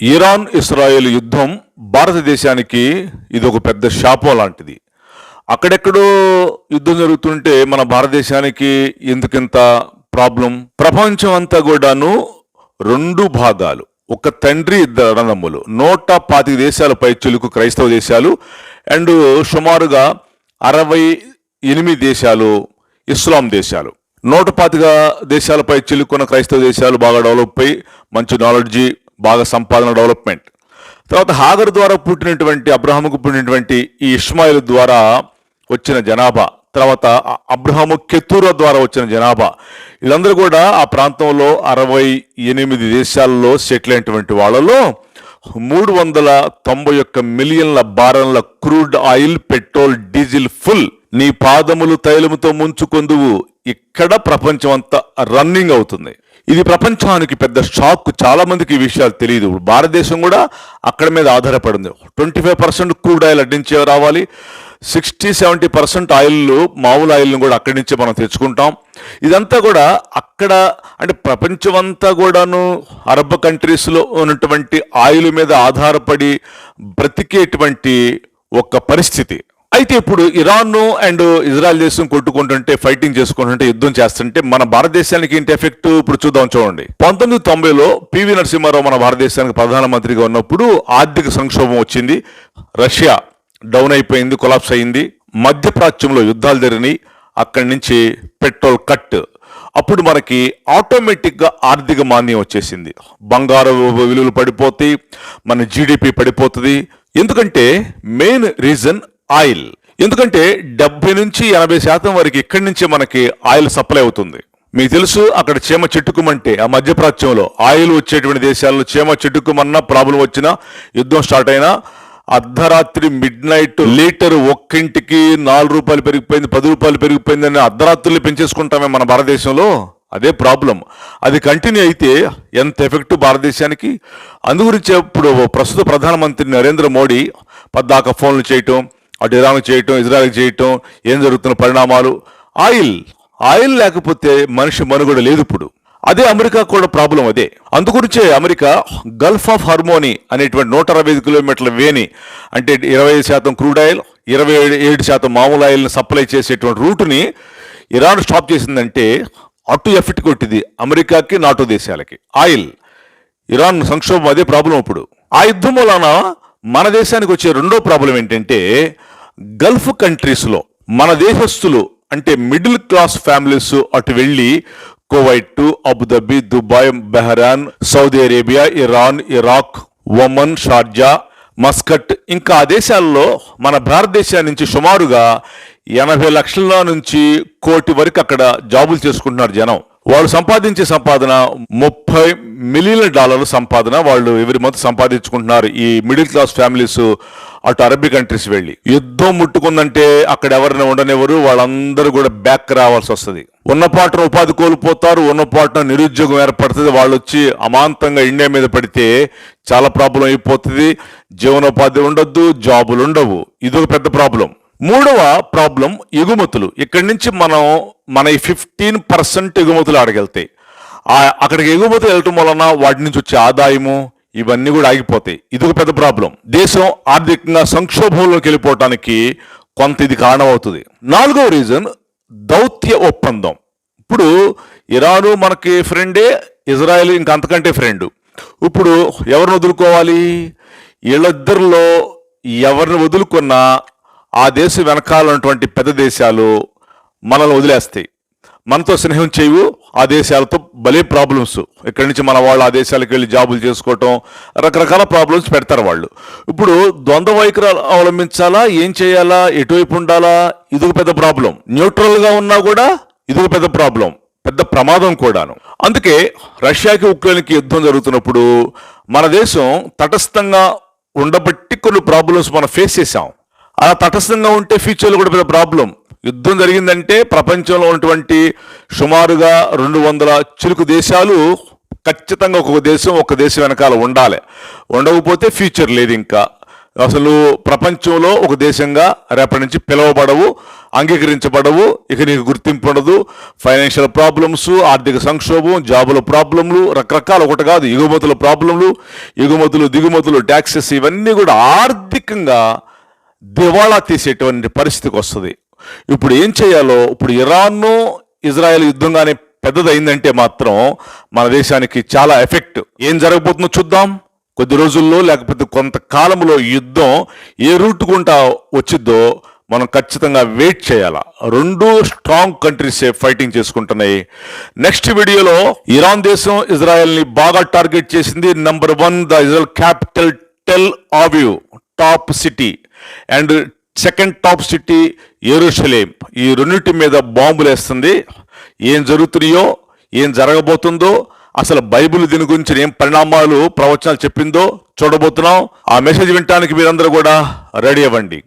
Iran Israel యుద్ధం భారతదేశానికి ఇది ఒక పెద్ద శాపం లాంటిది. అక్కడెక్కడో యుద్ధం జరుగుతుంటే మన భారతదేశానికి ఎందుకింత ప్రాబ్లం? ప్రపంచం అంతా కూడాను రెండు భాగాలు. ఒక తండ్రి ఇద్దరు అన్నదమ్ములు. నూట పాతిక దేశాల పై చిలుకు క్రైస్తవ దేశాలు. అండ్ సుమారుగా అరవై ఎనిమిది దేశాలు ఇస్లాం దేశాలు. నూట పాతిక దేశాలపై చిలుక్కున్న క్రైస్తవ దేశాలు బాగా డెవలప్ అయి మంచి నాలెడ్జి బాగా సంపాదన డెవలప్మెంట్. తర్వాత హాగర్ ద్వారా పుట్టినటువంటి అబ్రహాముకు పుట్టినటువంటి ఈ ఇస్మాయిల్ ద్వారా వచ్చిన జనాభా తర్వాత అబ్రహాము కెతూర ద్వారా వచ్చిన జనాభా. వీళ్ళందరూ కూడా ఆ ప్రాంతంలో అరవై ఎనిమిది దేశాల్లో సెటిల్ అయినటువంటి వాళ్ళలో మూడు వందల తొంభై ఒక్క మిలియన్ల బారన్ల crude oil petrol diesel full నీ పాదములు తైలముతో ముంచుకొందువు. ఇక్కడ ప్రపంచం అంతా రన్నింగ్ అవుతుంది. ఇది ప్రపంచానికి పెద్ద షాక్. చాలా మందికి ఈ విషయాలు తెలియదు భారతదేశం కూడా అక్కడ మీద ఆధారపడింది. Twenty five percent crude oil అడ్డించి రావాలి. సిక్స్టీ సెవెంటీ పర్సెంట్ ఆయిల్ మామూలు ఆయిల్ని కూడా అక్కడి నుంచే మనం తెచ్చుకుంటాం. ఇదంతా కూడా అక్కడ అంటే ప్రపంచమంతా కూడాను అరబ్ కంట్రీస్లో ఉన్నటువంటి ఆయిల్ మీద ఆధారపడి బ్రతికేటువంటి ఒక పరిస్థితి. అయితే ఇప్పుడు ఇరాన్ అండ్ ఇజ్రాయెల్ దేశం కొట్టుకుంటుంటే ఫైటింగ్ చేసుకుంటుంటే యుద్ధం చేస్తుంటే మన భారతదేశానికి ఏంటి ఎఫెక్ట్? ఇప్పుడు చూద్దాం చూడండి. పంతొమ్మిది తొంభైలో పివి నరసింహారావు మన భారతదేశానికి ప్రధానమంత్రిగా ఉన్నప్పుడు ఆర్థిక సంక్షోభం వచ్చింది. రష్యా డౌన్ అయిపోయింది కొలాప్స్ అయింది. మధ్యప్రాచ్యంలో యుద్ధాలు జరిగినాయి. అక్కడి నుంచి పెట్రోల్ కట్. అప్పుడు మనకి ఆటోమేటిక్గా ఆర్థిక మాన్యం వచ్చేసింది. బంగారు విలువలు పడిపోతాయి మన జీడిపి పడిపోతుంది. ఎందుకంటే మెయిన్ రీజన్ ఆయిల్. ఎందుకంటే డెబ్బై నుంచి ఎనభై శాతం వరకు ఇక్కడి నుంచే మనకి ఆయిల్ సప్లై అవుతుంది. మీకు తెలుసు అక్కడ చీమ చెట్టుకుమంటే ఆ మధ్యప్రాచ్యంలో ఆయిల్ వచ్చేటువంటి దేశాల్లో చీమ చెట్టుకుమన్నా ప్రాబ్లం వచ్చినా యుద్ధం స్టార్ట్ అయినా అర్ధరాత్రి మిడ్ నైట్ లీటర్ ఒక్కింటికి నాలుగు రూపాయలు పెరిగిపోయింది పది రూపాయలు పెరిగిపోయింది అని అర్ధరాత్రులు పెంచేసుకుంటామే మన భారతదేశంలో. అదే ప్రాబ్లం. అది కంటిన్యూ అయితే ఎంత ఎఫెక్ట్ భారతదేశానికి? అందు గురించి ఇప్పుడు ప్రస్తుత ప్రధానమంత్రి నరేంద్ర మోడీ పద్దాక ఫోన్లు చేయటం అటు ఇరాన్కి చేయటం ఇజ్రాయల్కి చేయటం ఏం జరుగుతున్న పరిణామాలు? ఆయిల్. ఆయిల్ లేకపోతే మనిషి మనుగడ లేదు ఇప్పుడు. అదే అమెరికా కూడా ప్రాబ్లం అదే. అందుగురించే అమెరికా గల్ఫ్ ఆఫ్ హార్మోనీ అనేటువంటి నూట అరవై ఐదు కిలోమీటర్ల వేని అంటే ఇరవై ఐదు శాతం క్రూడ్ ఆయిల్ ఇరవై ఏడు శాతం మామూలు ఆయిల్ని సప్లై చేసేటువంటి రూటుని ఇరాన్ స్టాప్ చేసిందంటే అటు ఎఫెక్ట్ కొట్టింది అమెరికాకి నాటో దేశాలకి. ఆయిల్. ఇరాన్ సంక్షోభం అదే ప్రాబ్లం ఇప్పుడు. ఆ యుద్ధం వలన మన దేశానికి వచ్చే రెండో ప్రాబ్లం ఏంటంటే గల్ఫ్ కంట్రీస్లో మన దేశస్తులు అంటే మిడిల్ క్లాస్ ఫ్యామిలీస్ అటు వెళ్ళి Kuwait Abu Dhabi Dubai Bahrain Saudi Arabia Iran Iraq Oman Sharjah Muscat ఇంకా ఆ దేశాల్లో మన భారతదేశం నుంచి సుమారుగా ఎనభై లక్షల నుంచి కోటి వరకు అక్కడ జాబులు చేసుకుంటున్నారు జనం. వాళ్ళు సంపాదించే సంపాదన ముప్పై మిలియన్ల డాలర్ల సంపాదన వాళ్ళు ఎవరి మంత్ సంపాదించుకుంటున్నారు? ఈ మిడిల్ క్లాస్ ఫ్యామిలీస్ అటు అరబీ కంట్రీస్ వెళ్ళి. యుద్ధం ముట్టుకుందంటే అక్కడ ఎవరిని ఉండనివ్వరు వాళ్ళందరూ కూడా బ్యాక్ రావాల్సి వస్తుంది. ఉన్న ఉపాధి కోల్పోతారు ఉన్న పాటన నిరుద్యోగం ఏర్పడుతుంది. వాళ్ళు వచ్చి అమాంతంగా ఇండియా మీద పడితే చాలా ప్రాబ్లం అయిపోతుంది. జీవనోపాధి ఉండొద్దు జాబులు ఉండవు. ఇది ఒక పెద్ద ప్రాబ్లం మూడవ ప్రాబ్లం ఎగుమతులు. ఇక్కడి నుంచి మనం మన ఈ ఫిఫ్టీన్ పర్సెంట్ ఎగుమతులు అడగెళ్తాయి అక్కడికి ఎగుమతి వెళ్ళటం వలన వాటి నుంచి వచ్చే ఆదాయము ఇవన్నీ కూడా ఆగిపోతాయి. ఇది ఒక పెద్ద ప్రాబ్లం. దేశం ఆర్థికంగా సంక్షోభంలోకి వెళ్ళిపోవటానికి కొంత ఇది కారణమవుతుంది. నాలుగవ రీజన్ దౌత్య ఒప్పందం. ఇప్పుడు ఇరాను మనకి ఫ్రెండే ఇజ్రాయెల్ ఇంకా అంతకంటే ఫ్రెండ్. ఇప్పుడు ఎవరిని వదులుకోవాలి? వీళ్ళిద్దరిలో ఎవరిని వదులుకున్నా ఆ దేశం వెనకాల ఉన్నటువంటి పెద్ద దేశాలు మనల్ని వదిలేస్తాయి. మనతో స్నేహం చేయవు. ఆ దేశాలతో భలే ప్రాబ్లమ్స్ ఇక్కడి నుంచి మన వాళ్ళు ఆ దేశాలకు వెళ్ళి జాబులు చేసుకోవటం రకరకాల ప్రాబ్లమ్స్ పెడతారు వాళ్ళు. ఇప్పుడు ద్వంద్వ వైఖరాలు అవలంబించాలా? ఏం చేయాలా? ఎటువైపు ఉండాలా? ఇదొక పెద్ద ప్రాబ్లం న్యూట్రల్గా ఉన్నా కూడా ఇదొక పెద్ద ప్రాబ్లం పెద్ద ప్రమాదం కూడాను. అందుకే రష్యాకి ఉక్రెయిన్కి యుద్ధం జరుగుతున్నప్పుడు మన దేశం తటస్థంగా ఉండబట్టి కొన్ని ప్రాబ్లమ్స్ మనం ఫేస్ చేసాం అలా తటస్థంగా ఉంటే ఫ్యూచర్లో కూడా పెద్ద ప్రాబ్లం యుద్ధం జరిగిందంటే ప్రపంచంలో ఉన్నటువంటి సుమారుగా రెండు వందల చిలుకు దేశాలు ఖచ్చితంగా ఒక్కొక్క దేశం ఒక దేశం వెనకాల ఉండాలి. ఉండకపోతే ఫ్యూచర్ లేదు ఇంకా. అసలు ప్రపంచంలో ఒక దేశంగా రేపటి నుంచి పిలవబడవు అంగీకరించబడవు ఇక నీకు గుర్తింపు ఉండదు. ఫైనాన్షియల్ ప్రాబ్లమ్స్ ఆర్థిక సంక్షోభం జాబుల ప్రాబ్లంలు రకరకాల ఒకటి కాదు ఎగుమతుల ప్రాబ్లంలు ఎగుమతులు దిగుమతులు ట్యాక్సెస్ ఇవన్నీ కూడా ఆర్థికంగా దివాళా తీసేటువంటి పరిస్థితికి వస్తుంది. ఇప్పుడు ఏం చేయాలో ఇప్పుడు ఇరాన్ను ఇజ్రాయెల్ యుద్ధంగానే పెద్దదైందంటే మాత్రం మన దేశానికి చాలా ఎఫెక్ట్. ఏం జరగబోతుందో చూద్దాం. కొద్ది రోజుల్లో లేకపోతే కొంతకాలంలో యుద్ధం ఏ రూట్ గుండా వచ్చిద్దో మనం ఖచ్చితంగా వెయిట్ చేయాలా. రెండు స్ట్రాంగ్ కంట్రీసే ఫైటింగ్ చేసుకుంటున్నాయి. నెక్స్ట్ వీడియోలో ఇరాన్ దేశం ఇజ్రాయెల్ని బాగా టార్గెట్ చేసింది number one the Israel capital Tel Aviv top city and second top city Jerusalem ఈ రెండింటి మీద బాంబులేస్తుంది. ఏం జరుగుతున్నాయో ఏం జరగబోతుందో అసలు బైబిల్ దీని గురించి ఏం పరిణామాలు ప్రవచనాలు చెప్పిందో చూడబోతున్నాం. ఆ మెసేజ్ వినటానికి మీరందరూ కూడా రెడీ అవ్వండి.